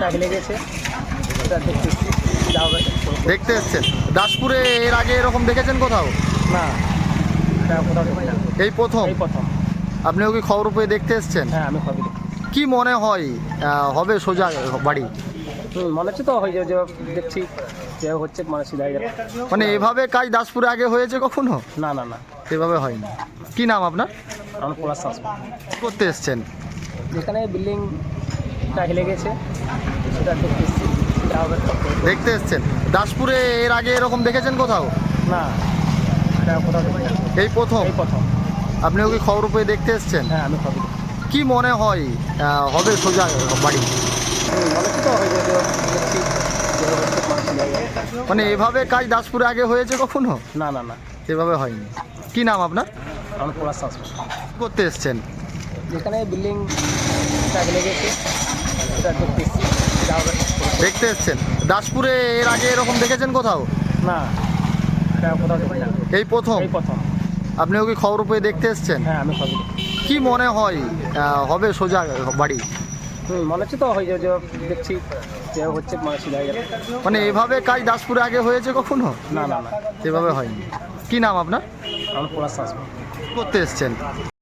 দাগ লেগেছে দেখতে এসছেন। দাসপুরে এর আগে এরকম দেখেছেন কোথাও? না। এই প্রথম? আপনিও কি খবর পেয়ে দেখতে এসছেন? হ্যাঁ আমি খবর কি মনে হয় হবে সোজা বাড়ি? মনে হচ্ছে তো হয়ে যাবে যে দেখছি যে হচ্ছে মানে মানে এভাবে কাজ দাসপুরে আগে হয়েছে কখনো? না না না। এভাবে হয়নি। কি নাম আপনার? আমার পলাশ করতে এসছেন? যেখানে হেলে গেছে। সেটা দেখতে এসেছি যা হবে দেখতে এসছেন। দাসপুরে এর আগে এরকম দেখেছেন কোথাও? না। এটা কোথাও দেখি এই প্রথম? এই প্রথম। আপনিও কি খবর পেয়ে দেখতে এসছেন? হ্যাঁ আমি খবর কি মনে হয় আহ, হবে সোজা বাড়ি? হুম তো হয়ে যাবে দেখছি যে হচ্ছে মানে এভাবে কাজ দাসপুরে আগে হয়েছে কখনো? না না না। এভাবে হয়নি। কি নাম আপনার? আমার শ্বাস করতে এসছেন। যেখানে বিল্ডিং হেলে গেছে। সেটা দেখতে এসছেন। দাসপুরে এর আগে এরকম দেখেছেন কোথাও? না। এই প্রথম? এই প্রথম। আপনিও কি খবর পেয়ে দেখতে এসছেন? হ্যাঁ কি মনে হয় হবে সোজা বাড়ি? মনে হচ্ছে তো হয়ে যাবে দেখছি হচ্ছে মানে এভাবে কাজ দাসপুরে আগে হয়েছে কখনো? না না না। এভাবে হয়নি। কি নাম আপনার? করতে এসছেন।